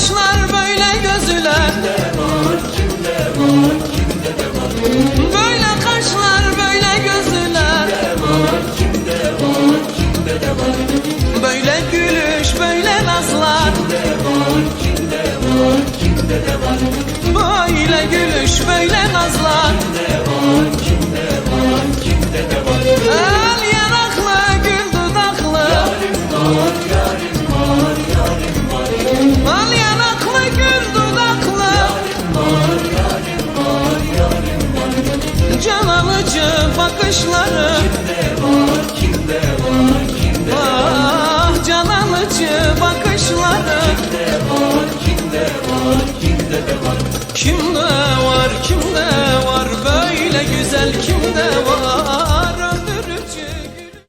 bakışlar böyle gözüle Böyle kaşlar böyle gözüle Böyle gülüş böyle nazlar. Böyle gülüş böyle nazlar. can alıcı bakışları. Kimde var, kimde var, kimde var? Ah can alıcı bakışları. Kimde var, kimde var, kimde de var? Kimde var, kimde var? Böyle güzel kimde var?